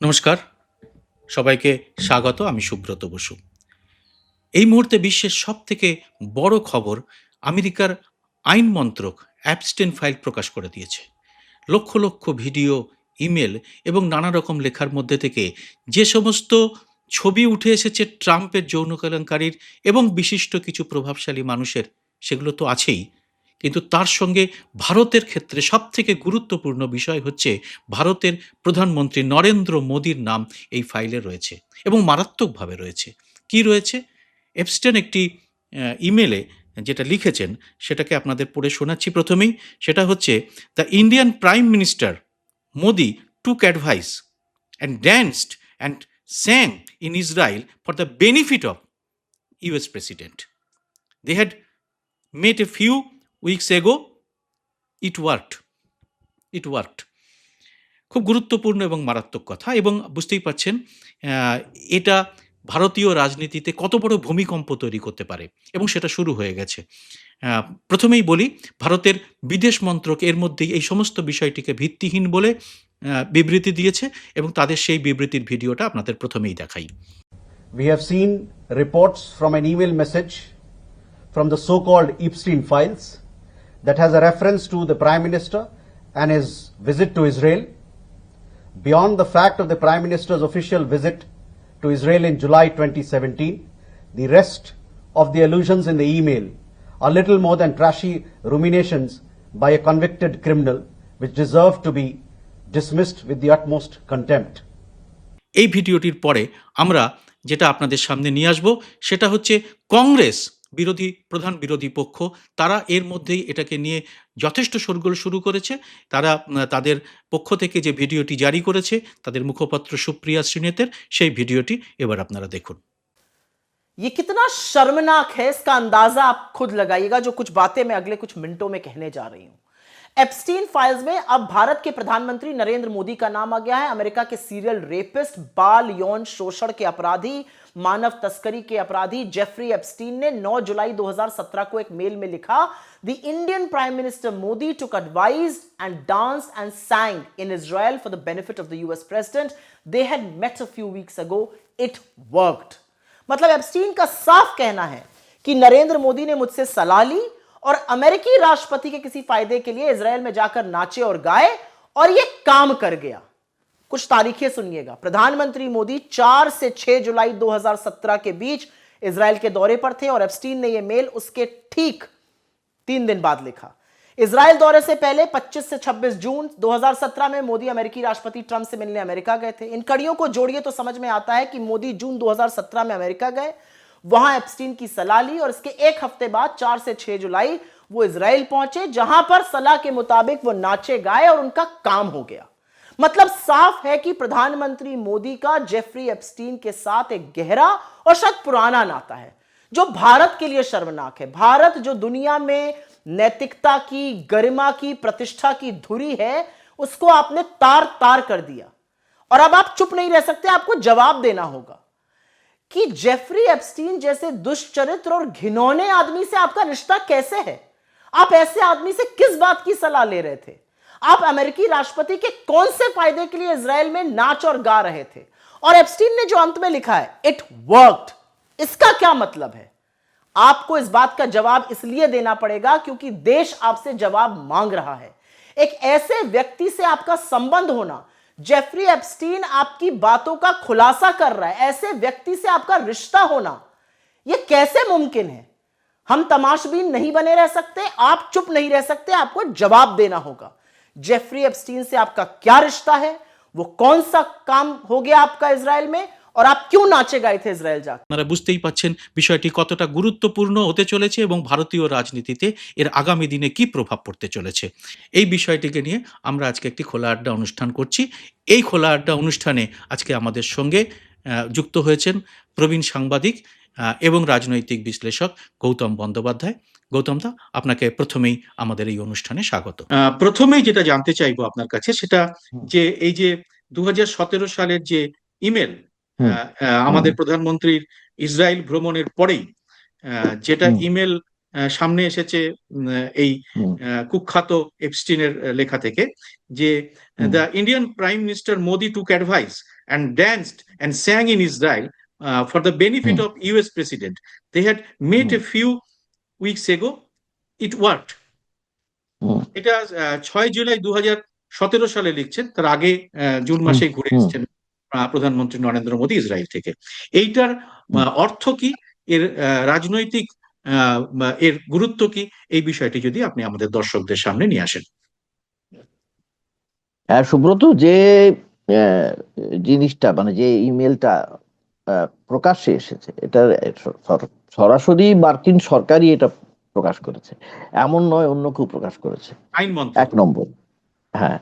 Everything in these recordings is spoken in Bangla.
নমস্কার। সবাইকে স্বাগত, আমি সুব্রত বসু। এই মুহূর্তে বিশ্বের সব থেকে বড় খবর আমেরিকার আইন মন্ত্রক অ্যাবস্টেন ফাইল প্রকাশ করে দিয়েছে। লক্ষ লক্ষ ভিডিও, ইমেল এবং নানা রকম লেখার মধ্যে থেকে যে সমস্ত ছবি উঠে এসেছে ট্রাম্পের যৌন কেলেঙ্কারির এবং বিশিষ্ট কিছু প্রভাবশালী মানুষের, সেগুলো তো আছেই। কিন্তু তার সঙ্গে ভারতের ক্ষেত্রে সবথেকে গুরুত্বপূর্ণ বিষয় হচ্ছে ভারতের প্রধানমন্ত্রী নরেন্দ্র মোদীর নাম এই ফাইলে রয়েছে এবং মারাত্মকভাবে রয়েছে। কি রয়েছে? এপস্টেন একটি ইমেলে যেটা লিখেছেন, সেটাকে আপনাদের পড়ে শোনাচ্ছি প্রথমেই। সেটা হচ্ছে the Indian prime minister Modi took advice and danced and sang in Israel for the benefit of US president they had met a few weeks ago it worked it worked খুব গুরুত্বপূর্ণ এবং মারাত্মক কথা এবং বুঝতেই পারছেন এটা ভারতীয় রাজনীতিতে কত বড় ভূমিকম্প তৈরি করতে পারে এবং সেটা শুরু হয়ে গেছে। প্রথমেই বলি, ভারতের বিদেশ মন্ত্রক এর মধ্যেই এই সমস্ত বিষয়টিকে ভিত্তিহীন বলে বিবৃতি দিয়েছে এবং তাদের সেই বিবৃতির ভিডিওটা আপনাদের প্রথমেই দেখাই। We have seen reports from an email message from the so-called Epstein files. That has a reference to the Prime Minister and his visit to Israel. Beyond the fact of the Prime Minister's official visit to Israel in July 2017, the rest of the allusions in the email are little more than trashy ruminations by a convicted criminal which deserve to be dismissed with the utmost contempt. এই ভিডিওটির পরে আমরা যেটা আপনাদের সামনে নিয়ে আসব সেটা হচ্ছে কংগ্রেস বিরোধী প্রধান বিরোধী পক্ষ তারা এর মধ্যেই এটাকে নিয়ে যথেষ্ট শোরগোল শুরু করেছে তারা উম, তাদের পক্ষ থেকে যে ভিডিওটি জারি করেছে তাদের মুখপাত্র সুপ্রিয়া শ্রীনেতের সেই ভিডিওটি এবার আপনারা দেখুন ये कितना शर्मनाक है इसका अंदाजा आप खुद लगाइएगा जो कुछ बातें मैं अगले कुछ मिनटों में कहने जा रही हूं एप्स्टीन फाइल्स में अब भारत के प्रधानमंत्री नरेंद्र मोदी का नाम आ गया है अमेरिका के सीरियल रेपिस्ट बाल यौन शोषण के अपराधी, मानव तस्करी के अपराधी जेफरी एप्स्टीन ने 9 जुलाई 2017 को एक मेल में लिखा, the Indian prime minister Modi took advice and dance and sang in Israel for the benefit of the US president they had met a few weeks ago. It worked. मतलब एप्स्टीन का साफ़ कहना है कि नरेंद्र मोदी ने मुझसे सलाह ली और अमेरिकी राष्ट्रपति के किसी फ़ायदे के लिए इसराइल में जाकर नाचे और गाए और यह काम कर गया। कुछ तारीखें सुनिएगा। प्रधानमंत्री मोदी 4 से 6 जुलाई 2017 के बीच इसराइल के दौरे पर थे और एप्स्टीन ने यह मेल उसके ठीक तीन दिन बाद लिखा। इसराइल दौरे से पहले 25 से 26 जून 2017 में मोदी अमेरिकी राष्ट्रपति ट्रंप से मिलने अमेरिका गए थे। इन कड़ियों को जोड़िए तो समझ में आता है कि मोदी जून 2017 में अमेरिका गए। वहाँ एप्स्टीन की सलाह ली और इसके एक हफ़्ते बाद, चार से छह जुलाई, वो इसराइल पहुँचे, जहाँ पर सलाह के मुताबिक वो नाचे गाए और उनका काम हो गया। मतलब साफ़ है कि प्रधानमंत्री मोदी का जेफरी एप्स्टीन के साथ एक गहरा और शायद पुराना नाता है, जो भारत के लिए शर्मनाक है। भारत, जो दुनिया में नैतिकता की, गरिमा की, प्रतिष्ठा की धुरी है, उसको आपने तार तार कर दिया। और अब आप चुप नहीं रह सकते, आपको जवाब देना होगा। कि जेफरी एप्स्टीन जैसे दुष्चरित्र और घिनौने आदमी से आपका रिश्ता कैसे है? आप ऐसे आदमी से किस बात की सलाह ले रहे थे? आप अमेरिकी राष्ट्रपति के कौन से फ़ायदे के लिए इसराइल में नाच और गा रहे थे? और एप्स्टीन ने जो अंत में लिखा है इट वर्कड इसका क्या मतलब है? आपको इस बात का जवाब इसलिए देना पड़ेगा क्योंकि देश आपसे जवाब मांग रहा है। एक ऐसे व्यक्ति से आपका संबंध होना जेफरी एप्स्टीन आपकी बातों का खुलासा कर रहा है। ऐसे व्यक्ति से आपका रिश्ता होना यह कैसे मुमकिन है? हम तमाशबीन नहीं बने रह सकते, आप चुप नहीं रह सकते, आपको जवाब देना होगा। जेफरी एप्स्टीन से आपका क्या रिश्ता है? वो कौन सा काम हो गया आपका इसराइल में? और आप क्यों नाचे गए थे इसराइल जाकर আপনারা বুঝতেই পাচ্ছেন বিষয়টি কতটা গুরুত্বপূর্ণ হতে চলেছে এবং ভারতীয় রাজনীতিতে এর আগামী দিনে কি প্রভাব পড়তে চলেছে এই বিষয়টিকে নিয়ে আমরা আজকে একটি খোলা আড্ডা অনুষ্ঠান করছি এই খোলা আড্ডা অনুষ্ঠানে আজকে আমাদের সঙ্গে আহ, যুক্ত হয়েছেন প্রবীণ সাংবাদিক আহ, এবং রাজনৈতিক বিশ্লেষক গৌতম বন্দ্যোপাধ্যায় গৌতম দা আপনাকে প্রথমেই আমাদের এই অনুষ্ঠানে স্বাগত প্রথমেই যেটা জানতে চাইবো আপনার কাছে সেটা যে এই যে দু সালের যে ইমেল হুম। আহ, আহ, আমাদের প্রধানমন্ত্রীর ইসরায়েল ভ্রমণের পরেই যেটা ইমেল সামনে এসেছে এই কুখ্যাত এপস্টিনের লেখা থেকে যে the Indian prime minister Modi took advice and danced and sang in Israel uh, for the benefit of US president. They had met a few weeks ago. It worked. এটা ছয় জুলাই দু হাজার সতেরো সালে লিখছেন তার আগে জুন মাসে ঘুরে। এসেছেন। প্রধানমন্ত্রী নরেন্দ্র মোদী ইসরায়েল থেকে। এইটার অর্থ কি? এর রাজনৈতিক এর গুরুত্ব কি? এই বিষয়টি যদি আপনি আমাদের দর্শকদের সামনে নিয়ে আসেন। হ্যাঁ সুব্রত যে আহ, জিনিসটা মানে যে ইমেলটা প্রকাশ্যে এসেছে এটা সরাসরি মার্কিন সরকারই এটা প্রকাশ করেছে। এমন নয় অন্য কেউ প্রকাশ করেছে। আইন এক নম্বর। হ্যাঁ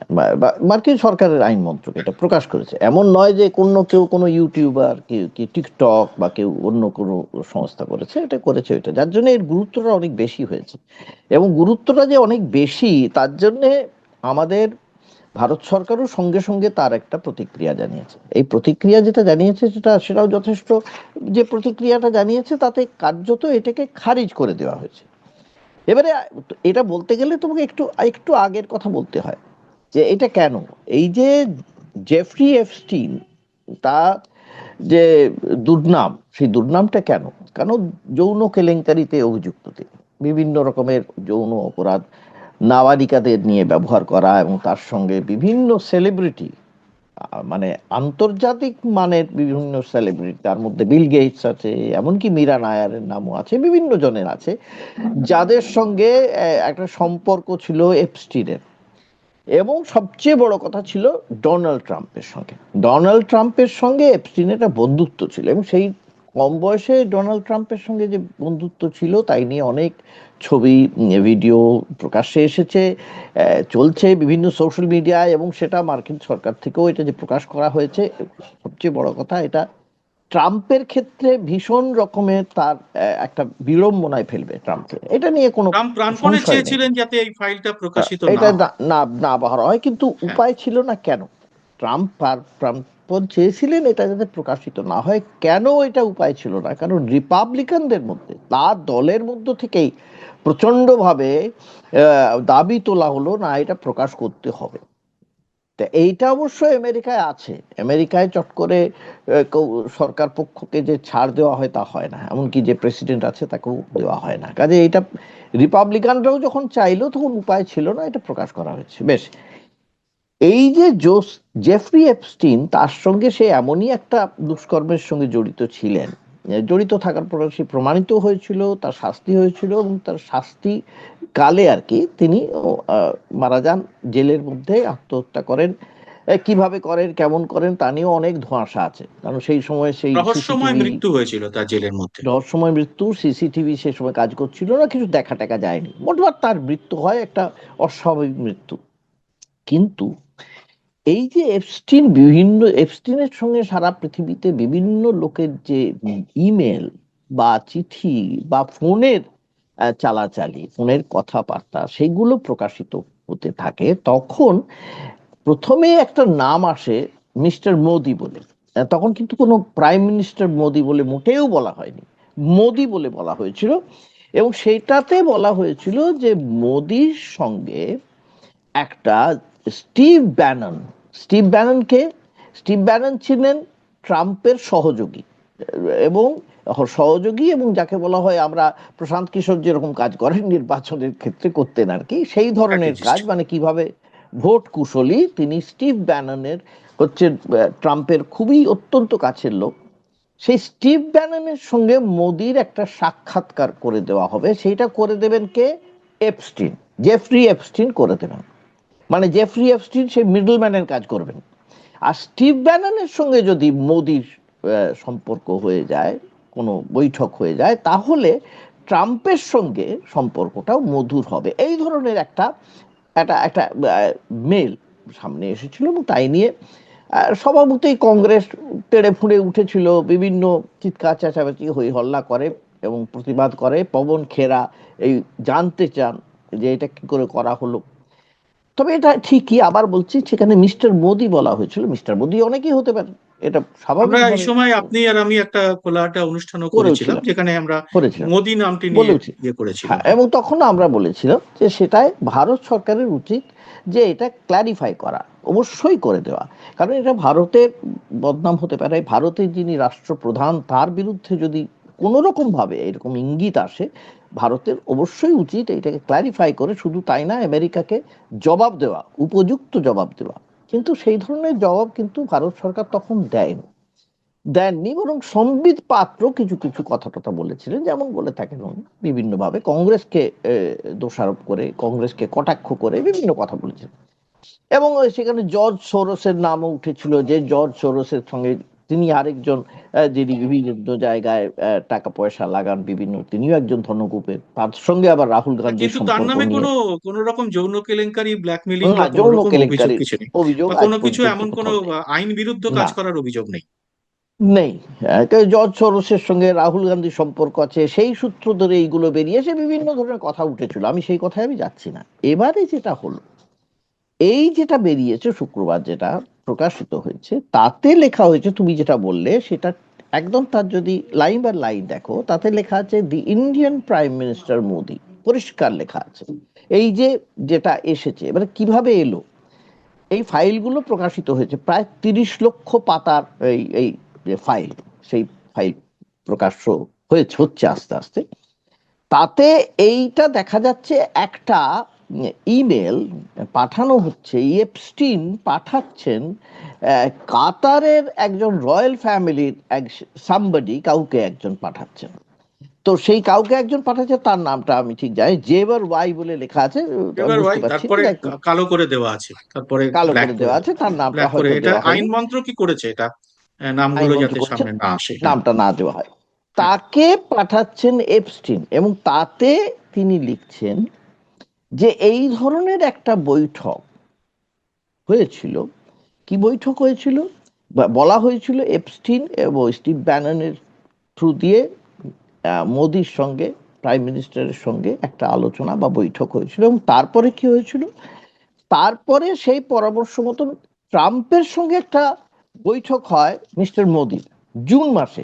মার্কিন সরকারের আইন মন্ত্রক এটা প্রকাশ করেছে। এমন নয় যে কোনো কেউ কোনো ইউটিউবার, কেউ কি টিকটক বা কেউ অন্য কোনো সংস্থা করেছে, এটা করেছে এটা যার জন্য এর গুরুত্বটা অনেক বেশি হয়েছে। এবং গুরুত্বটা যে অনেক বেশি, তার জন্য আমাদের ভারত সরকারও সঙ্গে সঙ্গে তার একটা প্রতিক্রিয়া জানিয়েছে। এই প্রতিক্রিয়া যেটা জানিয়েছে সেটা, সেটাও যথেষ্ট। যে প্রতিক্রিয়াটা জানিয়েছে, তাতে কার্যত এটাকে খারিজ করে দেওয়া হয়েছে। এবারে, এটা বলতে গেলে তোমাকে একটু একটু আগের কথা বলতে হয়। যে এটা কেন? এই যে জেফরি এফস্টিন তা যে দুর্নাম, সেই দুর্নামটা কেন? কেন যৌন কেলেঙ্কারিতে অভিযুক্ত তিনি? বিভিন্ন রকমের যৌন অপরাধ নাবালিকাদের নিয়ে ব্যবহার করা এবং তার সঙ্গে বিভিন্ন সেলিব্রিটি মানে আন্তর্জাতিক মানের বিভিন্ন সেলিব্রিটি তার মধ্যে বিল গেটস আছে, এমনকি মীরা নায়ারের নামও আছে, বিভিন্ন জনের আছে, যাদের সঙ্গে একটা সম্পর্ক ছিল এপস্টিনের এবং সবচেয়ে বড় কথা ছিল ডোনাল্ড ট্রাম্পের সঙ্গে। ডোনাল্ড ট্রাম্পের সঙ্গে এপস্টিনের একটা বন্ধুত্ব ছিল এবং সেই কম বয়সে ডোনাল্ড ট্রাম্পের সঙ্গে যে বন্ধুত্ব ছিল, তাই নিয়ে অনেক ছবি ভিডিও প্রকাশ্যে এসেছে চলছে বিভিন্ন সোশ্যাল মিডিয়ায় এবং সেটা মার্কিন সরকার থেকেও এটা যে প্রকাশ করা হয়েছে, সবচেয়ে বড় কথা এটা ট্রাম্পের ক্ষেত্রে ভীষণ রকমের তার একটা বিড়ম্বনায় ফেলবে ট্রাম্পকে এটা নিয়ে কোনো প্রাণপণে চেয়েছিলেন যাতে এই ফাইলটা প্রকাশিত না এটা না- না বাহার হয় কিন্তু উপায় ছিল না কেন? ট্রাম্প আর ট্রাম্প চেয়েছিলেন এটা যাতে প্রকাশিত না হয় কেন এটা উপায় ছিল না? কারণ রিপাবলিকানদের মধ্যে তার দলের মধ্য থেকেই প্রচন্ডভাবে আহ, দাবি তোলা হলো না এটা প্রকাশ করতে হবে। তা এইটা অবশ্য আমেরিকায় আছে। আমেরিকায় চট করে সরকার পক্ষকে যে ছাড় দেওয়া হয় তা হয় না। এমনকি যে প্রেসিডেন্ট আছে তাকেও দেওয়া হয় না। কাজে এটা রিপাবলিকানরাও যখন চাইলো তখন উপায় ছিল না, এটা প্রকাশ করা হয়েছে। বেশ, এই যে জোস, জেফরি এপস্টিন, তার সঙ্গে সে এমনই একটা দুষ্কর্মের সঙ্গে জড়িত ছিলেন। জড়িত থাকার পর সে প্রমাণিত হয়েছিল, তার শাস্তি হয়েছিল এবং তার শাস্তি কালে আর কি তিনি মারা যান জেলের মধ্যে আত্মহত্যা করেন। কীভাবে করেন কেমন করেন তা নিয়েও অনেক ধোঁয়াশা আছে। কারণ সেই সময় সেই রহস্যময় মৃত্যু হয়েছিল তার জেলের মধ্যে। রহস্যময় মৃত্যু সিসিটিভি সে সময় কাজ করছিল না কিছু দেখা টেকা যায়নি। মোটমাট তার মৃত্যু হয় একটা অস্বাভাবিক মৃত্যু। কিন্তু এই যে এপস্টিন বিভিন্ন এপস্টিনের সঙ্গে সারা পৃথিবীতে বিভিন্ন লোকের যে ইমেল বা চিঠি বা ফোনের চালাচালি, ফোনের কথাবার্তা সেগুলো প্রকাশিত হতে থাকে। তখন প্রথমে একটা নাম আসে মিস্টার মোদি বলে। তখন কিন্তু কোনো প্রাইম মিনিস্টার মোদি বলে মোটেও বলা হয়নি। মোদি বলে বলা হয়েছিল এবং সেটাতে বলা হয়েছিল যে মোদির সঙ্গে একটা স্টিভ ব্যানন, স্টিভ ব্যাননকে, স্টিভ ব্যানন ছিলেন ট্রাম্পের সহযোগী এবং সহযোগী এবং যাকে বলা হয় আমরা প্রশান্ত কিশোর যেরকম কাজ করেন নির্বাচনের ক্ষেত্রে করতেন আর কি সেই ধরনের কাজ মানে কীভাবে ভোট কুশলী তিনি স্টিভ ব্যাননের হচ্ছে ট্রাম্পের খুবই অত্যন্ত কাছের লোক সেই স্টিভ ব্যাননের সঙ্গে মোদির একটা সাক্ষাৎকার করে দেওয়া হবে সেইটা করে দেবেন কে? এপস্টিন জেফরি এপস্টিন করে দেবেন। মানে জেফরি এপস্টিন সেই মিডলম্যানের কাজ করবেন। আর স্টিভ ব্যাননের সঙ্গে যদি মোদির সম্পর্ক হয়ে যায় কোনো বৈঠক হয়ে যায়, তাহলে ট্রাম্পের সঙ্গে সম্পর্কটাও মধুর হবে। এই ধরনের একটা একটা একটা মেল সামনে এসেছিল এবং তাই নিয়ে স্বভাবতই কংগ্রেস তেড়ে ফুঁড়ে উঠেছিল। বিভিন্ন চিৎকার চেঁচামেচি হই হল্লা করে এবং প্রতিবাদ করে। পবন খেরা এই জানতে চান যে এটা কি করে করা হলো। তবে এটা ঠিকই, আবার বলছি, সেখানে মিস্টার মোদি বলা হয়েছিল। মিস্টার মোদি অনেকেই হতে পারে। এটা স্বাভাবিক এই সময় আপনি আর আমি একটা খোলাটা অনুষ্ঠানও করেছিলাম। যেখানে আমরা মোদি নামটি নিয়ে ইয়ে করেছিলাম। হ্যাঁ, এবং তখন আমরা বলেছিলাম যে সেটাই ভারত সরকারের উচিত যে এটা ক্ল্যারিফাই করা অবশ্যই করে দেওয়া। কারণ এটা ভারতের বদনাম হতে পারে ভারতের যিনি রাষ্ট্রপ্রধান তার বিরুদ্ধে যদি কোনো রকম ভাবে এরকম ইঙ্গিত আসে ভারতের অবশ্যই উচিত এটাকে ক্ল্যারিফাই করে শুধু তাই না আমেরিকাকে জবাব দেওয়া উপযুক্ত জবাব দেওয়া। কিন্তু সেই ধরনের জবাব কিন্তু ভারত সরকার তখন দেয়নি। দেননি, বরং সম্বিত পাত্র কিছু কিছু কথা টথা বলেছিলেন, যেমন বলে থাকেন উনি। বিভিন্নভাবে কংগ্রেসকে দোষারোপ করে, কংগ্রেসকে কটাক্ষ করে বিভিন্ন কথা বলেছিলেন। এবং সেখানে জর্জ সোরসের নামও উঠেছিল যে জর্জ সোরসের সঙ্গে তিনি আরেকজন যিনি বিভিন্ন জায়গায় টাকা পয়সা লাগান বিভিন্ন তিনিও একজন ধনকূপের তার সঙ্গে আবার রাহুল গান্ধীর কিন্তু তার নামে কোনো কোন রকম যৌন কেলেঙ্কারি ব্ল্যাকমেলিং বা যৌন কেলেঙ্কারি নেই। অভিযোগ কোনো কিছু এমন কোনো আইন বিরুদ্ধ কাজ করার অভিযোগ নেই। নেই। জর্জ সোরসের সঙ্গে রাহুল গান্ধীর সম্পর্ক আছে সেই সূত্র ধরে এইগুলো বেরিয়ে এসে বিভিন্ন ধরনের কথা উঠেছিল। আমি সেই কথায় আমি যাচ্ছি না। এবারে যেটা হলো এই যেটা বেরিয়েছে শুক্রবার যেটা প্রকাশিত হয়েছে, তাতে লেখা হয়েছে, তুমি যেটা বললে, সেটা একদম তার যদি লাইন বাই লাইন দেখো, তাতে লেখা আছে the Indian prime minister Modi, পরিষ্কার লেখা আছে। এই যে যেটা এসেছে মানে কীভাবে এলো? এই ফাইলগুলো প্রকাশিত হয়েছে প্রায় তিরিশ লক্ষ পাতার এই এই যে ফাইল, সেই ফাইল প্রকাশ্য হয়েছে, হচ্ছে আস্তে আস্তে। তাতে এইটা দেখা যাচ্ছে একটা ইমেল পাঠানো হচ্ছে ইয়েপস্টিন পাঠাচ্ছেন কাতারের একজন রয়্যাল ফ্যামিলির এক সামবাডি কাউকে একজন পাঠাচ্ছেন। তো সেই কাউকে একজন পাঠাচ্ছে তার নামটা আমি ঠিক জানি জেবার ওয়াই বলে লেখা আছে কালো করে দেওয়া আছে তারপরে কালো করে দেওয়া আছে তার নামটা হয়তো এটা আইন মন্ত্র কি করেছে এটা? নামগুলো যাতে সামনে না আসে নামটা না দেওয়া হয়। তাকে পাঠাচ্ছেন এপস্টিন এবং তাতে তিনি লিখছেন যে এই ধরনের একটা বৈঠক হয়েছিল, কি বৈঠক হয়েছিল? বলা হয়েছিল এপস্টিন এবং স্টিভ ব্যাননের থ্রু দিয়ে মোদির সঙ্গে প্রাইম মিনিস্টারের সঙ্গে একটা আলোচনা বা বৈঠক হয়েছিল এবং তারপরে কি হয়েছিল? তারপরে সেই পরামর্শ মতো ট্রাম্পের সঙ্গে একটা বৈঠক হয় মিস্টার মোদির, জুন মাসে।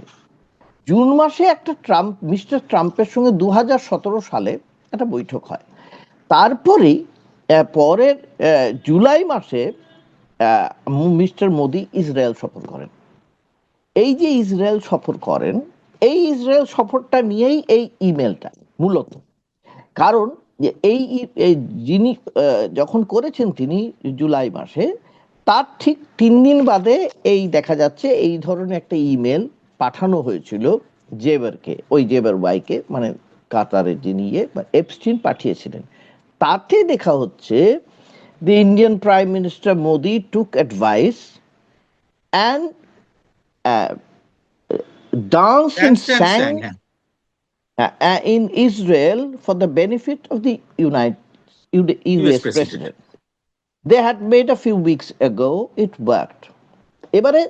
জুন মাসে একটা ট্রাম্প, মিস্টার ট্রাম্পের সঙ্গে দু হাজার সতেরো সালে একটা বৈঠক হয়। তারপরেই আহ, পরের জুলাই মাসে মিস্টার মোদি ইসরায়েল সফর করেন। এই যে ইসরায়েল সফর করেন এই ইসরায়েল সফরটা নিয়েই এই ইমেলটা মূলত। কারণ এই যিনি যখন করেছেন তিনি জুলাই মাসে তার ঠিক তিন দিন বাদে এই দেখা যাচ্ছে এই ধরনের একটা ইমেল পাঠানো হয়েছিল জেবারকে ওই জেবার ওয়াইকে মানে কাতারের যিনি ইয়ে বা এপস্টিন পাঠিয়েছিলেন। তাতে দেখা হচ্ছে the Indian prime minister Modi took advice and dance in sang in Israel for the benefit of the United president they had made a few weeks ago it worked এবারে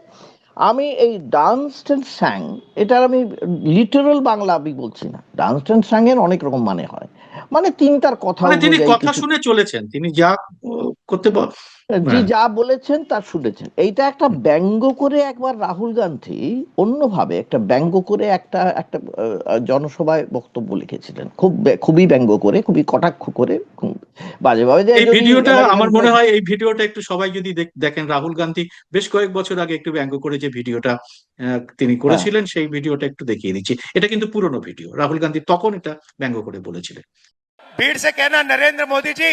আমি এই ডান্স অ্যান্ড স্যাং এটার আমি লিটারাল বাংলা আমি বলছি না। ডান্স অ্যান্ড স্যাং এর অনেক রকম মানে হয়। মানে তিনটার কথা মানে তিনি কথা শুনে চলেছেন। তিনি যা করতে পার জি হ্যাঁ। যা বলেছেন তা শুনেছেন এইটা একটা ব্যঙ্গ করে একবার রাহুল গান্ধী অন্যভাবে একটা ব্যঙ্গ করে একটা একটা আহ, জনসভায় বক্তব্য লিখেছিলেন খুব বে- খুবই ব্যঙ্গ করে খুবই কটাক্ষ করে খুব বাজেভাবে যে এই যদি ভিডিওটা আমেরিকান আমার মনে হয় এই ভিডিওটা একটু সবাই যদি দেখ- দেখেন রাহুল গান্ধী বেশ কয়েক বছর আগে একটু ব্যঙ্গ করে যে ভিডিওটা আহ, তিনি করেছিলেন সেই ভিডিওটা একটু দেখিয়ে দিচ্ছি এটা কিন্তু পুরনো ভিডিও রাহুল গান্ধী তখন এটা ব্যঙ্গ করে বলেছিলেন भीड़ से कहना नरेंद्र मोदी जी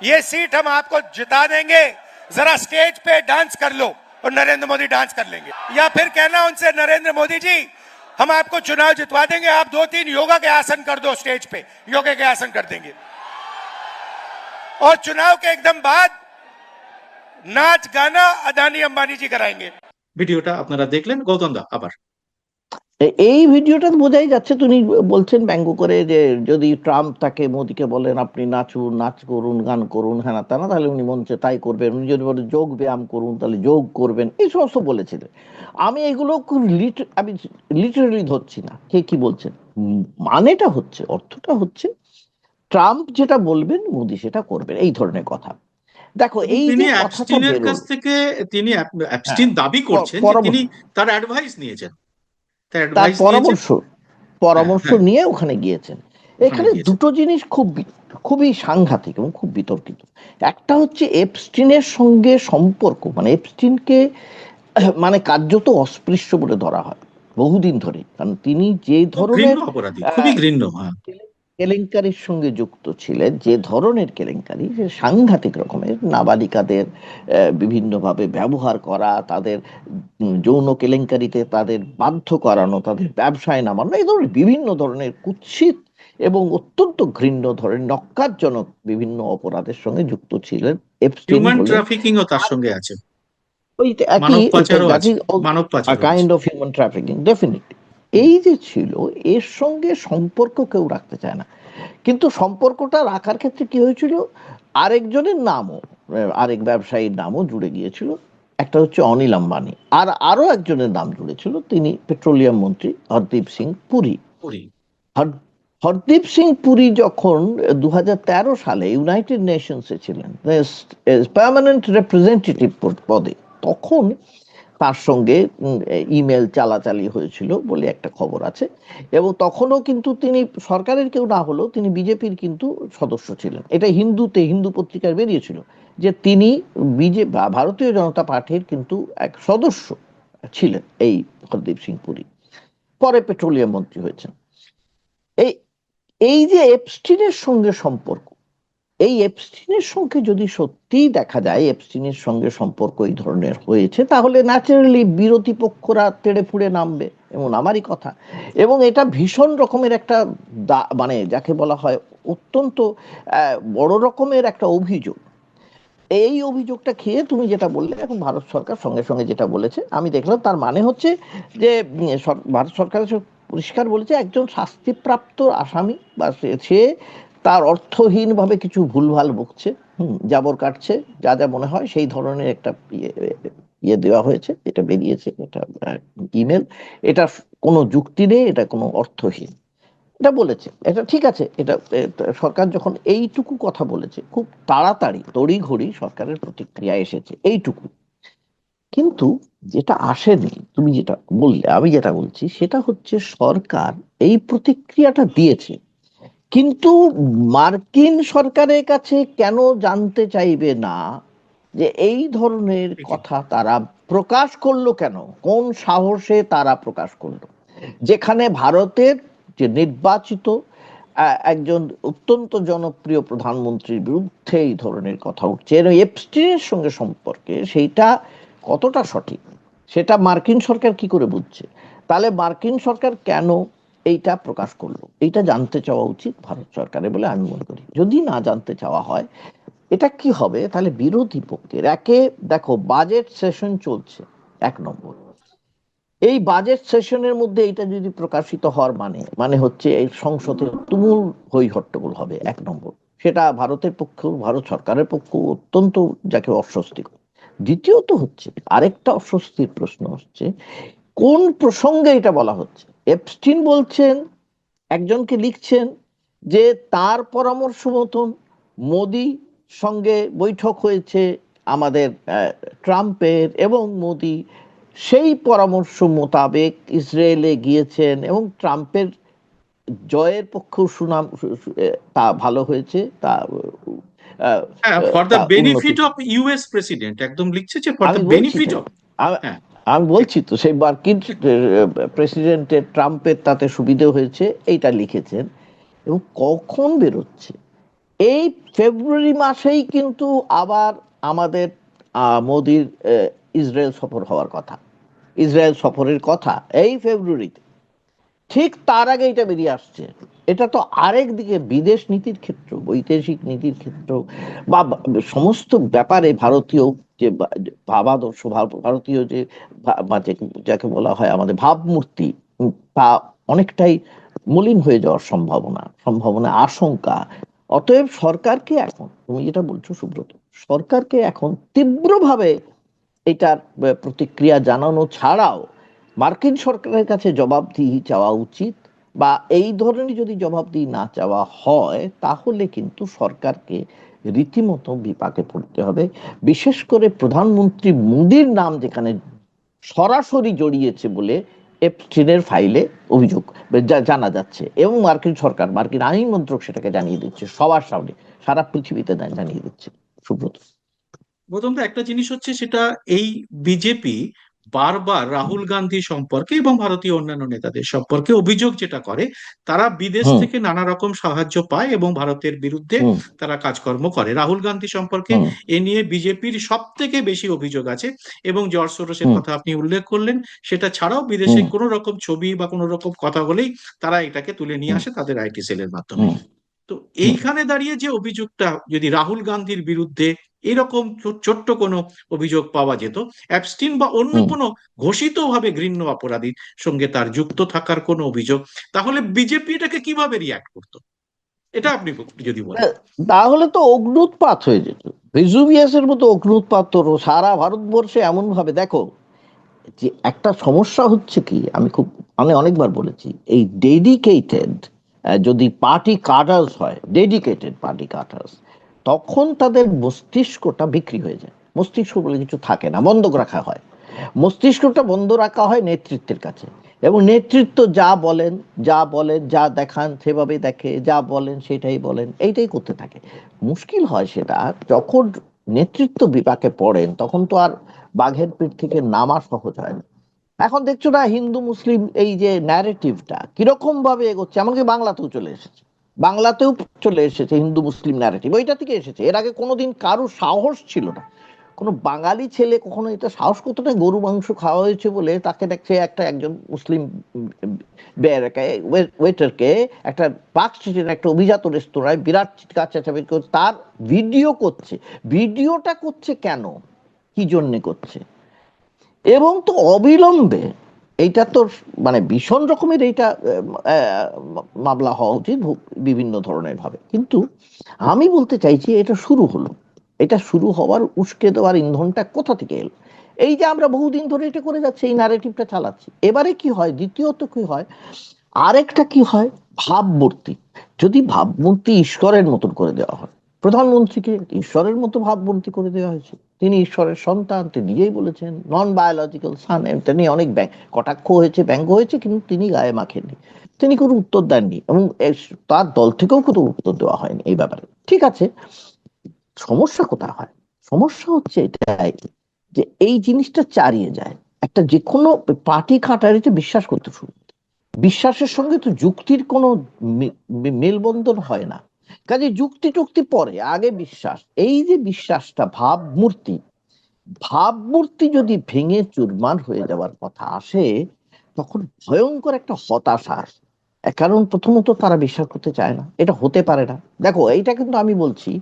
ये सीट हम आपको जिता देंगे जरा स्टेज पे डांस कर लो और नरेंद्र मोदी डांस कर लेंगे या फिर कहना उनसे नरेंद्र मोदी जी हम आपको चुनाव जितवा देंगे आप दो तीन योगा के आसन कर दो स्टेज पे योगा के आसन कर देंगे और चुनाव के एकदम बाद नाच गाना अदानी अंबानी जी कराएंगे ভিডিওটা আপনারা দেখলেন গৌতম দা আবার এ- এই ভিডিওটা বোঝাই যাচ্ছে তিনি বলছেন ব্যঙ্গ করে যে যদি ট্রাম্প তাকে মোদিকে বলেন আপনি নাচুন নাচ করুন গান করুন হ্যাঁ তা না তাহলে উনি মঞ্চে তাই করবেন উনি যদি বলেন যোগ ব্যায়াম করুন তাহলে যোগ করবেন। এই সমস্ত বলেছিলেন। আমি এগুলো আমি লিটারালি ধরছি না। কে কি বলছেন? মানেটা হচ্ছে অর্থটা হচ্ছে ট্রাম্প যেটা বলবেন মোদি সেটা করবেন। এই ধরনের কথা। দেখো এই তিনি যে অ্যাপস্টিনের কাছ থেকে তিনি অ্যাপস্টিন দাবি করছেন হ্যাঁ। তিনি তার অ্যাডভাইস নিয়েছেন। তার পরামর্শ পরামর্শ হ্যাঁ। নিয়ে ওখানে গিয়েছেন। এখানে দুটো জিনিস খুব খুবই সাংঘাতিক এবং খুব বিতর্কিত। একটা হচ্ছে এপস্টিনের সঙ্গে সম্পর্ক মানে এপস্টিনকে মানে কার্যত অস্পৃশ্য বলে ধরা হয় বহুদিন ধরে। কারণ তিনি যে ধরনের ঘৃণ্য কেলেঙ্কারির সঙ্গে যুক্ত ছিলেন যে ধরনের কেলেঙ্কারি সে সাংঘাতিক রকমের নাবালিকাদের বিভিন্নভাবে ব্যবহার করা তাদের যৌন কেলেঙ্কারিতে তাদের বাধ্য করানো তাদের ব্যবসায় নামানো এই ধরনের বিভিন্ন ধরনের কুৎসিত এবং অত্যন্ত ঘৃণ্য ধরনের নক্কারজনক বিভিন্ন অপরাধের সঙ্গে যুক্ত ছিলেন। এপস্টিন হিউম্যান ট্রাফিকিংও তার সঙ্গে আছে। ওই পাচার kind of human trafficking definitely এই যে ছিল এর সঙ্গে সম্পর্ক কেউ রাখতে চায় না। কিন্তু সম্পর্কটা রাখার ক্ষেত্রে কি হয়েছিল? আরেকজনের নামও আরেক ব্যবসায়ীর নামও জুড়ে গিয়েছিল। একটা হচ্ছে অনিল আম্বানি আর আরও একজনের নাম জুড়েছিল তিনি পেট্রোলিয়াম মন্ত্রী হরদীপ সিং পুরী। হরদীপ সিং পুরী যখন দু হাজার তেরো সালে ইউনাইটেড নেশনসে ছিলেন পার্মানেন্ট রিপ্রেজেন্টেটিভ পদে তখন তার সঙ্গে ইমেল চালাচালি হয়েছিল বলে একটা খবর আছে। এবং তখনও কিন্তু তিনি সরকারের কেউ না হলেও তিনি বিজেপির কিন্তু সদস্য ছিলেন। এটা হিন্দুতে, হিন্দু পত্রিকায় বেরিয়েছিল যে তিনি বিজে ভারতীয় জনতা পার্টির কিন্তু এক সদস্য ছিলেন এই হরদীপ সিং পুরী। পরে পেট্রোলিয়াম মন্ত্রী হয়েছেন। এই এই যে এপস্টিনের সঙ্গে সম্পর্ক এই এপস্টিনের সঙ্গে যদি সত্যিই দেখা যায় এপস্টিনের সঙ্গে সম্পর্ক এই ধরনের হয়েছে, তাহলে ন্যাচারালি বিরোধী পক্ষরা তেড়ে ফুড়ে নামবে এবং আমারই কথা। এবং এটা ভীষণ রকমের একটা মানে যাকে বলা হয় অত্যন্ত বড় রকমের একটা অভিযোগ। এই অভিযোগটা খেয়ে তুমি যেটা বললে, এখন ভারত সরকার সঙ্গে সঙ্গে যেটা বলেছে, আমি দেখলাম তার মানে হচ্ছে যে ভারত সরকার পরিষ্কার বলেছে, একজন শাস্তিপ্রাপ্ত আসামি বা সে তার অর্থহীনভাবে কিছু ভুলভাল বকছে হুম, জাবর কাটছে, যা যা মনে হয় সেই ধরনের একটা ইয়ে ইয়ে দেওয়া হয়েছে, এটা বেরিয়েছে, এটা ইমেল এটা কোনো যুক্তি নেই, এটা কোনো অর্থহীন। এটা বলেছে, এটা ঠিক আছে, এটা সরকার যখন এইটুকু কথা বলেছে, খুব তাড়াতাড়ি তড়ি ঘড়ি সরকারের প্রতিক্রিয়া এসেছে, এইটুকু। কিন্তু যেটা আসেনি, তুমি যেটা বললে, আমি যেটা বলছি, সেটা হচ্ছে সরকার এই প্রতিক্রিয়াটা দিয়েছে। কিন্তু মার্কিন সরকারের কাছে কেন জানতে চাইবে না যে এই ধরনের কথা তারা প্রকাশ করল কেন? কোন সাহসে তারা প্রকাশ করল? যেখানে ভারতের যে নির্বাচিত একজন অত্যন্ত জনপ্রিয় প্রধানমন্ত্রীর বিরুদ্ধে এই ধরনের কথা উঠছে এবং এপস্টিনের সঙ্গে সম্পর্কে সেইটা কতটা সঠিক? সেটা মার্কিন সরকার কি করে বুঝছে? তাহলে মার্কিন সরকার কেন এইটা প্রকাশ করল। এইটা জানতে চাওয়া উচিত ভারত সরকারের বলে আমি মনে করি। যদি না জানতে চাওয়া হয়, এটা কি হবে? তাহলে বিরোধী পক্ষের একে, দেখো বাজেট সেশন চলছে এক নম্বর। এই বাজেট সেশনের মধ্যে এটা যদি প্রকাশিত হওয়ার মানে মানে হচ্ছে এই সংসদে তুমুল হই হট্টগোল হবে এক নম্বর। সেটা ভারতের পক্ষেও, ভারত সরকারের পক্ষেও অত্যন্ত যাকে অস্বস্তিকর দ্বিতীয়ত হচ্ছে, আরেকটা অস্বস্তির প্রশ্ন হচ্ছে কোন প্রসঙ্গে এটা বলা হচ্ছে? এপস্টিন বলছেন একজনকে লিখছেন যে তার পরামর্শ মতন মোদি সঙ্গে বৈঠক হয়েছে আমাদের ট্রাম্পের এবং মোদি সেই পরামর্শ মোতাবেক ইসরায়েলে গিয়েছেন এবং ট্রাম্পের জয়ের পক্ষ সুনাম তা ভালো হয়েছে তা for the benefit of US president একদম লিখছে যে ফর দ্য বেনিফিট অফ। আমি বলছি তো সেই মার্কিন প্রেসিডেন্টের ট্রাম্পের তাতে সুবিধে হয়েছে এইটা লিখেছেন। এবং কখন বেরোচ্ছে? এই ফেব্রুয়ারি মাসেই কিন্তু আবার আমাদের মোদির ইসরায়েল সফর হওয়ার কথা। ইসরায়েল সফরের কথা এই ফেব্রুয়ারিতে। ঠিক তার আগে এটা বেরিয়ে আসছে। এটা তো আরেক দিকে বিদেশ নীতির ক্ষেত্র বৈদেশিক নীতির ক্ষেত্র বা- সমস্ত ব্যাপারে ভারতীয় যে ভাবাদর্শ ভারতীয় যে- যাকে বলা হয় আমাদের ভাবমূর্তি তা অনেকটাই মলিন হয়ে যাওয়ার সম্ভাবনা সম্ভাবনা আশঙ্কা। অতএব সরকারকে এখন, তুমি যেটা বলছো সুব্রত, সরকারকে এখন তীব্রভাবে এটার প্রতিক্রিয়া জানানো ছাড়াও মার্কিন সরকারের কাছে জবাবদিহি চাওয়া উচিত বা এই ধরনের যদি জবাবদিহি না চাওয়া হয়, তাহলে কিন্তু সরকারকে রীতিমতো বিপাকে পড়তে হবে। বিশেষ করে প্রধানমন্ত্রী মোদির নাম যেখানে সরাসরি জড়িয়েছে বলে এপস্টিনের ফাইলে অভিযোগ জানা যাচ্ছে এবং মার্কিন সরকার, মার্কিন আইন মন্ত্রক সেটাকে জানিয়ে দিচ্ছে, সবার সামনে, সারা পৃথিবীতে জানিয়ে দিচ্ছে। সুব্রত। প্রথম তো একটা জিনিস হচ্ছে সেটা এই বিজেপি বারবার রাহুল গান্ধী সম্পর্কে এবং ভারতীয় অন্যান্য নেতাদের সম্পর্কে অভিযোগ যেটা করে তারা বিদেশ থেকে নানা রকম সাহায্য পায় এবং ভারতের বিরুদ্ধে তারা কাজকর্ম করে। রাহুল গান্ধী সম্পর্কে এ নিয়ে বিজেপির সব থেকে বেশি অভিযোগ আছে এবং জর্জ সোরসের কথা আপনি উল্লেখ করলেন সেটা ছাড়াও বিদেশে। কোনো রকম ছবি বা কোনো রকম কথা হলেই তারা এটাকে তুলে নিয়ে আসে তাদের আইটি সেলের মাধ্যমে। তো এইখানে দাঁড়িয়ে যে অভিযোগটা যদি রাহুল গান্ধীর বিরুদ্ধে এরকম ছোট্ট কোনো অভিযোগ পাওয়া যেত অ্যাবস্টিন বা অন্য। কোনো ঘোষিতভাবে ঘৃণ্য অপরাধীর সঙ্গে তার যুক্ত থাকার কোনো অভিযোগ তাহলে বিজেপি এটাকে কীভাবে রিয়াক্ট করতো? এটা আপনি যদি বলেন। তাহলে তো অগ্নুৎপাত হয়ে যেত। ভেজুভিয়াসের মতো অগ্নুৎপাত তো সারা ভারতবর্ষে এমন ভাবে দেখো যে একটা সমস্যা হচ্ছে কি আমি খুব আমি অনেকবার বলেছি এই ডেডিকেটেড যদি পার্টি কাটার্স হয় ডেডিকেটেড পার্টি কাটার্স তখন তাদের মস্তিষ্কটা বিক্রি হয়ে যায়। মস্তিষ্ক বলে কিছু থাকে না বন্ধ রাখা হয়। মস্তিষ্কটা বন্ধ রাখা হয় নেতৃত্বের কাছে। এবং নেতৃত্ব যা বলেন যা বলেন, যা দেখান সেভাবে দেখে, যা বলেন, সেটাই বলেন, এইটাই করতে থাকে। মুশকিল হয় সেটা, যখন নেতৃত্ব বিপাকে পড়েন, তখন তো আর বাঘের পিঠ থেকে নামা সহজ হয় না। এখন দেখছ না, হিন্দু, মুসলিম এই যে ন্যারেটিভটা কীরকম ভাবে এগোচ্ছে? এমনকি বাংলাতেও চলে এসেছে। বাংলাতেও চলে এসেছে হিন্দু, মুসলিম ন্যারেটিভ ওইটা থেকে এসেছে। এর আগে কোনোদিন কারও সাহস ছিল না। কোনো বাঙালি ছেলে কখনো এটা সাহস করতো না, গরু, মাংস খাওয়া হয়েছে বলে তাকে দেখছে একটা একজন মুসলিম ওয়েটারকে একটা পাক স্ট্রিটের একটা অভিজাত রেস্তোরাঁয়, বিরাট চিৎকার চেঁচামেচি করছে। তার ভিডিও করছে। ভিডিওটা করছে কেন? কি জন্যে করছে? এবং তো অবিলম্বে এইটা তো মানে ভীষণ রকমের এইটা মামলা হওয়া উচিত বিভিন্ন ধরনের ভাবে। কিন্তু আমি বলতে চাইছি এটা শুরু হলো। এটা শুরু হওয়ার উস্কে দেওয়ার ইন্ধনটা কোথা থেকে এলো? এই যে আমরা বহুদিন ধরে এটা করে যাচ্ছি, এই ন্যারেটিভটা চালাচ্ছি। এবারে কি হয়? দ্বিতীয়ত কি হয়? আরেকটা কি হয়? ভাবমূর্তি। যদি ভাবমূর্তি ঈশ্বরের মতন করে দেওয়া হয়, প্রধানমন্ত্রীকে ঈশ্বরের মতো ভাবমূর্তি করে দেওয়া হয়েছে তিনি ঈশ্বরের সন্তান, তিনি নিজেই বলেছেন নন বায়োলজিক্যাল সান তিনি অনেক কটাক্ষ হয়েছে, ব্যঙ্গ হয়েছে, কিন্তু তিনি গায়ে মাখেননি। তিনি কোনো উত্তর দেননি এবং তার দল থেকেও কোনো উত্তর দেওয়া হয়নি এই ব্যাপারে। ঠিক আছে, সমস্যা কোথায় হয়? সমস্যা হচ্ছে এটাই যে এই জিনিসটা চারিয়ে যায়। একটা যে কোনো পার্টি খাটারিতে বিশ্বাস করতে শুরু বিশ্বাসের সঙ্গে তো যুক্তির কোনো মেলবন্ধন হয় না। কাজে যুক্তি টুক্তি পরে, আগে বিশ্বাস। এই যে বিশ্বাসটা, ভাবমূর্তি ভাবমূর্তি যদি ভেঙে চুরমার হয়ে যাওয়ার কথা আসে, তখন ভয়ঙ্কর একটা হতাশা আসে। কারণ প্রথমত তারা বিশ্বাস করতে চায় না। এটা হতে পারে না। দেখো, এইটা কিন্তু আমি বলছি,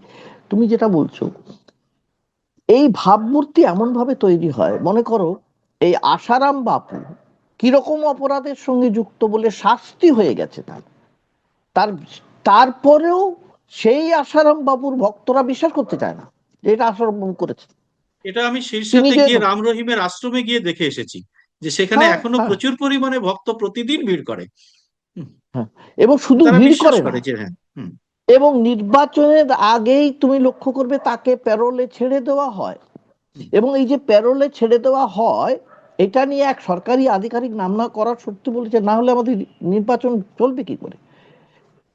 তুমি যেটা বলছো, এই ভাবমূর্তি এমন ভাবে তৈরি হয়, মনে করো, এই আশারাম বাপু কীরকম অপরাধের সঙ্গে যুক্ত বলে শাস্তি হয়ে গেছে তার। তার তারপরেও সেই আশারাম বাবুর ভক্তরা বিশ্বাস করতে চায় না এটা আশারাম বাবু করেছে। এটা আমি শীর্ষাতে যে- গিয়ে রাম রহিমের আশ্রমে গিয়ে দেখে এসেছি যে সেখানে হ্যাঁ, এখনও হ্যাঁ। প্রচুর পরিমাণে ভক্ত প্রতিদিন ভিড় করে। এবং শুধু ভিড় করে হ্যাঁ এবং নির্বাচনের আগেই তুমি লক্ষ্য করবে তাকে প্যারোলে ছেড়ে দেওয়া হয়। এবং এই যে প্যারোলে ছেড়ে দেওয়া হয় এটা নিয়ে এক সরকারি আধিকারিক নাম না করার সত্যি বলেছে না হলে আমাদের নির্বাচন চলবে কি করে?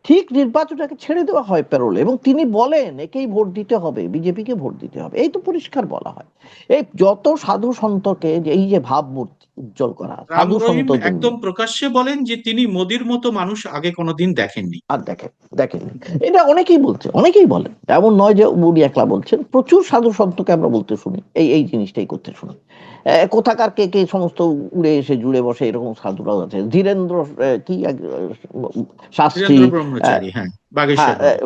ঠিক নির্বাচনটাকে ছেড়ে দেওয়া হয় প্যারোলে এবং তিনি বলেন একেই ভোট দিতে হবে বিজেপিকে ভোট দিতে হবে। এই তো পরিষ্কার বলা হয়। এই যত সাধু সন্তকে এই যে ভাবমূর্তি উজ্জ্বল করা সাধু সন্ত একদম প্রকাশ্যে বলেন যে তিনি মোদির মতো মানুষ আগে কোনোদিন দেখেননি। আর দেখেন দেখেননি। এটা অনেকেই বলছে অনেকেই বলেন। এমন নয় যে উনি একলা বলছেন প্রচুর সাধু সন্তকে আমরা বলতে শুনি এই এই জিনিসটাই করতে শুনি। কোথাকার কে কে সমস্ত উড়ে এসে জুড়ে বসে এরকম সাধুরাও আছে? ধীরেন্দ্র কি শাস্ত্রী হ্যাঁ বাগেশ্বর হ্যাঁ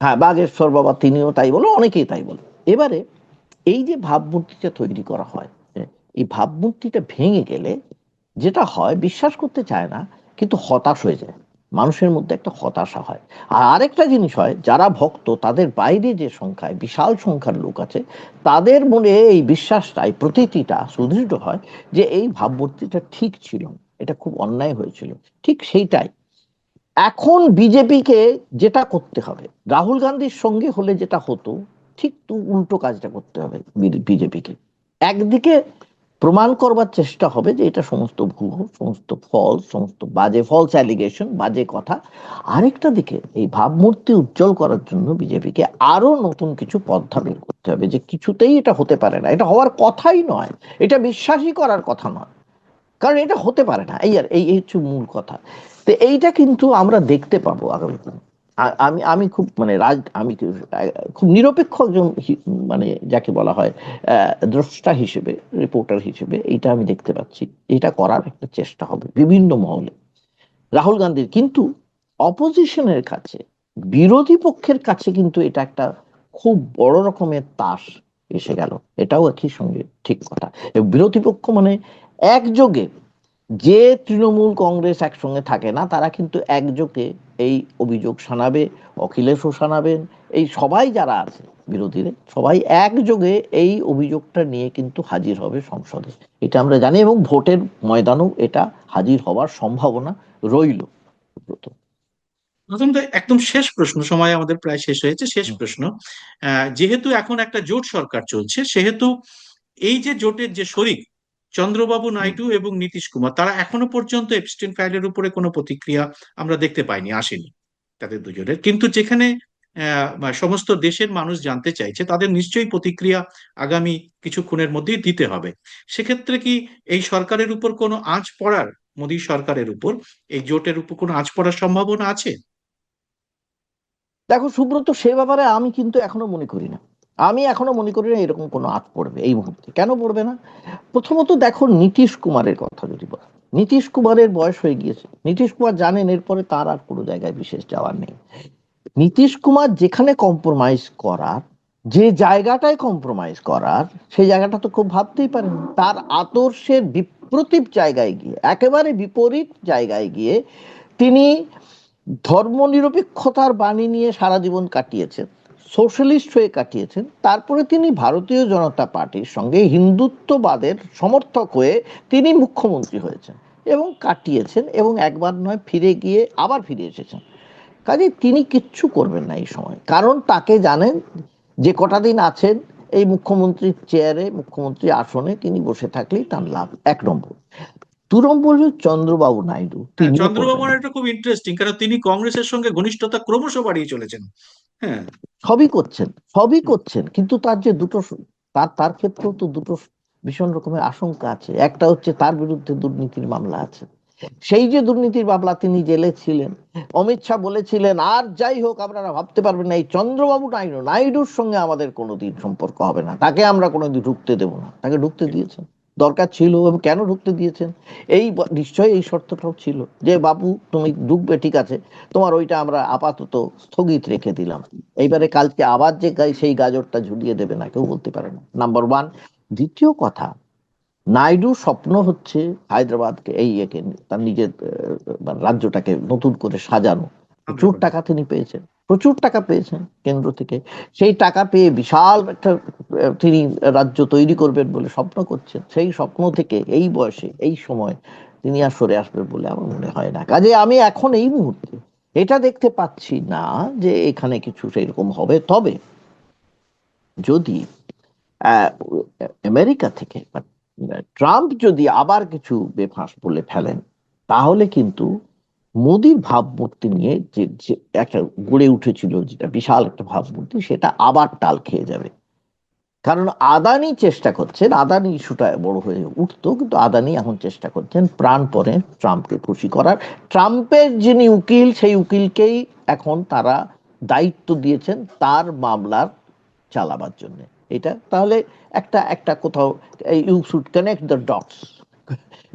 হ্যাঁ বাবা তিনিও তাই বলো অনেকেই তাই বলে। এবারে এই যে ভাবমূর্তিটা তৈরি করা হয় এই ভাবমূর্তিটা ভেঙে গেলে যেটা হয় বিশ্বাস করতে চায় না কিন্তু হতাশ হয়ে যায়। মানুষের মধ্যে একটা হতাশা হয়। আর আরেকটা জিনিস হয়, যারা ভক্ত, তাদের বাইরে যে সংখ্যায়, বিশাল সংখ্যার লোক আছে, তাদের মনে এই বিশ্বাসটা, এই প্রতীতিটা সুদৃঢ় হয় যে এই ভাবমূর্তিটা ঠিক ছিল, এটা খুব অন্যায় হয়েছিল। ঠিক সেইটাই। এখন বিজেপিকে যেটা করতে হবে, রাহুল গান্ধীর সঙ্গে হলে যেটা হতো, ঠিক তো উল্টো কাজটা করতে হবে বিজেপিকে। একদিকে প্রমাণ করবার চেষ্টা হবে যে এটা সমস্ত ভুয়ো সমস্ত ফল সমস্ত বাজে ফলস অ্যালিগেশন বাজে কথা। আরেকটা দিকে এই ভাবমূর্তি উজ্জ্বল করার জন্য বিজেপিকে আরও নতুন কিছু পন্থা বের করতে হবে যে কিছুতেই এটা হতে পারে না। এটা হওয়ার কথাই নয়, এটা বিশ্বাসই করার কথা নয়। কারণ এটা হতে পারে না, এই আর এই হচ্ছে মূল কথা। তো এইটা কিন্তু আমরা দেখতে পাবো আগামী আমি আমি খুব মানে রাজ আমি খুব নিরপেক্ষ একজন মানে যাকে বলা হয় দ্রষ্টা হিসেবে রিপোর্টার হিসেবে এটা আমি দেখতে পাচ্ছি। এটা করার একটা চেষ্টা হবে বিভিন্ন মহলে। রাহুল গান্ধীর কিন্তু অপোজিশনের কাছে, বিরোধী পক্ষের কাছে কিন্তু এটা একটা খুব বড় রকমের তাস এসে গেল। এটাও একই সঙ্গে ঠিক কথা। বিরোধী পক্ষ মানে একযোগে যে তৃণমূল কংগ্রেস একসঙ্গে থাকে না তারা কিন্তু একযোগে এই অভিযোগ শানাবে অখিলেশও শানাবেন। এই সবাই যারা আছে বিরোধীরা সবাই একযোগে এই অভিযোগটা নিয়ে কিন্তু হাজির হবে সংসদে। এটা আমরা জানি এবং ভোটের ময়দানেও এটা হাজির হওয়ার সম্ভাবনা রইল। প্রথমত একদম শেষ প্রশ্ন সময় আমাদের প্রায় শেষ হয়েছে শেষ প্রশ্ন। আহ, যেহেতু এখন একটা জোট সরকার চলছে সেহেতু এই যে জোটের যে শরিক চন্দ্রবাবু নাইডু এবং নীতিশ কুমার তারা এখনও পর্যন্ত এপস্টিন ফাইলের উপরে কোনো প্রতিক্রিয়া আমরা দেখতে পাইনি আসেনি তাদের দুজনের। কিন্তু যেখানে সমস্ত দেশের মানুষ জানতে চাইছে তাদের নিশ্চয়ই প্রতিক্রিয়া আগামী কিছুক্ষণের মধ্যেই দিতে হবে। সেক্ষেত্রে কি এই সরকারের উপর কোনো আঁচ পড়ার মোদী সরকারের উপর এই জোটের উপর কোনো আঁচ পড়ার সম্ভাবনা আছে? দেখো সুব্রত সে ব্যাপারে আমি কিন্তু এখনও মনে করি না। আমি এখনও মনে করি না এরকম কোনো আট পড়বে এই মুহূর্তে। কেন পড়বে না? প্রথমত দেখো নীতিশ কুমারের কথা যদি বল। নীতিশ কুমারের বয়স হয়ে গিয়েছে। নীতিশ কুমার জানেন এরপরে তার আর কোনো জায়গায় বিশেষ যাওয়ার নেই। নীতিশ কুমার যেখানে কম্প্রোমাইজ করার, যে জায়গাটায় কম্প্রোমাইজ করার, সেই জায়গাটা তো খুব ভাবতেই পারেন। তার আদর্শের বিপ্রতীপ জায়গায় গিয়ে, একেবারে বিপরীত জায়গায় গিয়ে তিনি ধর্মনিরপেক্ষতার বাণী নিয়ে সারা জীবন কাটিয়েছেন। সোশ্যালিস্ট হয়ে কাটিয়েছেন, তারপরে তিনি ভারতীয় জনতা পার্টির সঙ্গে হিন্দুত্ববাদের সমর্থক হয়ে তিনি মুখ্যমন্ত্রী হয়েছেন এবং কাটিয়েছেন এবং একবার নয় ফিরে গিয়ে আবার ফিরে এসেছেন। কাজে তিনি কিচ্ছু করবেন না এই সময়। কারণ তাকে জানেন, যে কটা দিন আছেন, এই মুখ্যমন্ত্রীর চেয়ারে মুখ্যমন্ত্রী আসনে তিনি বসে থাকলেই তার লাভ এক নম্বর। দু নম্বর হলো চন্দ্রবাবু নাইডু চন্দ্রবাবু করবেন না। এটা খুব ইন্টারেস্টিং কারণ তিনি কংগ্রেসের সঙ্গে ঘনিষ্ঠতা ক্রমশ বাড়িয়ে চলেছেন। সবই করছেন সবই করছেন, কিন্তু তার যে দুটো তার তার ক্ষেত্রেও তো দুটো ভীষণ রকমের আশঙ্কা আছে। একটা হচ্ছে তার বিরুদ্ধে দুর্নীতির মামলা আছে। সেই যে দুর্নীতির মামলা তিনি জেলে ছিলেন, অমিত শাহ বলেছিলেন, আর যাই হোক, আপনারা ভাবতে পারবেন না, এই চন্দ্রবাবু নাইডু, নাইডুর সঙ্গে আমাদের কোনোদিন সম্পর্ক হবে না। তাকে আমরা কোনোদিন ঢুকতে দেব না। তাকে ঢুকতে দিয়েছেন। দরকার ছিল এবং কেন ঢুকতে দিয়েছেন? এই নিশ্চয়ই এই শর্তটাও ছিল যে বাবু তুমি ঢুকবে ঠিক আছে। তোমার ওইটা আমরা আপাতত স্থগিত রেখে দিলাম। এইবারে কালকে আবার যে সেই গাজরটা ঝুলিয়ে দেবে না কেউ বলতে পারে না। নাম্বার ওয়ান দ্বিতীয় কথা নাইডু স্বপ্ন হচ্ছে হায়দ্রাবাদকে এই একে তার নিজের মানে রাজ্যটাকে নতুন করে সাজানো। প্রচুর টাকা তিনি পেয়েছেন। প্রচুর টাকা পেয়েছেন কেন্দ্র থেকে। সেই টাকা পেয়ে বিশাল একটা, তিনি রাজ্য তৈরি করবেন বলে স্বপ্ন করছেন। সেই স্বপ্ন থেকে এই বয়সে, এই সময় তিনি আর সরে আসবেন বলে আমার মনে হয় না। কাজে আমি এখন এই মুহূর্তে এটা দেখতে পাচ্ছি না যে এখানে কিছু সেরকম হবে। তবে যদি আমেরিকা থেকে ট্রাম্প যদি আবার কিছু বেফাঁস বলে ফেলেন, তাহলে কিন্তু মোদির ভাবমূর্তি নিয়ে যে একটা গড়ে উঠেছিল যেটা বিশাল একটা ভাবমূর্তি, সেটা আবার টাল খেয়ে যাবে। কারণ আদানি চেষ্টা করছেন, আদানি ইস্যুটা বড় হয়ে উঠতো, কিন্তু আদানি এখন চেষ্টা করছেন প্রাণপণে ট্রাম্পকে খুশি করার। ট্রাম্পের যিনি উকিল, সেই উকিলকেই এখন তারা দায়িত্ব দিয়েছেন তার মামলার চালাবার জন্য। এটা তাহলে একটা একটা কোথাও you should connect the dots.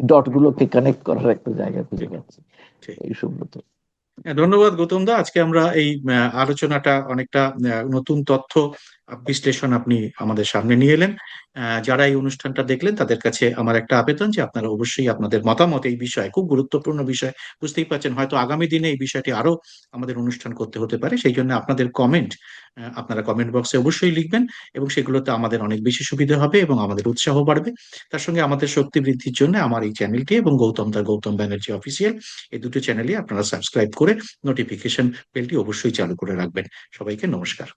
ডটগুলোকে connect করার একটা জায়গা খুঁজে গেছে হ্যাঁ, ধন্যবাদ গৌতম দা। আজকে আমরা এই আলোচনাটা অনেকটা নতুন তথ্য বিশ্লেষণ আপনি আমাদের সামনে নিয়ে এলেন। যারা এই অনুষ্ঠানটা দেখলেন, তাদের কাছে আমার একটা আবেদন যে আপনারা অবশ্যই আপনাদের মতামত এই বিষয়ে, খুব গুরুত্বপূর্ণ বিষয়, বুঝতেই পারছেন। হয়তো আগামী দিনে এই বিষয়টি আরও আমাদের অনুষ্ঠান করতে হতে পারে, সেই জন্য আপনাদের কমেন্ট আপনারা কমেন্ট বক্সে অবশ্যই লিখবেন এবং সেগুলোতে আমাদের অনেক বেশি সুবিধা হবে এবং আমাদের উৎসাহ বাড়বে। তার সঙ্গে আমাদের শক্তি বৃদ্ধির জন্য আমার এই চ্যানেলটি এবং গৌতম দা, গৌতম ব্যানার্জি অফিসিয়াল এই দুটো চ্যানেলই আপনারা সাবস্ক্রাইব করে নোটিফিকেশন বেলটি অবশ্যই চালু করে রাখবেন। সবাইকে নমস্কার।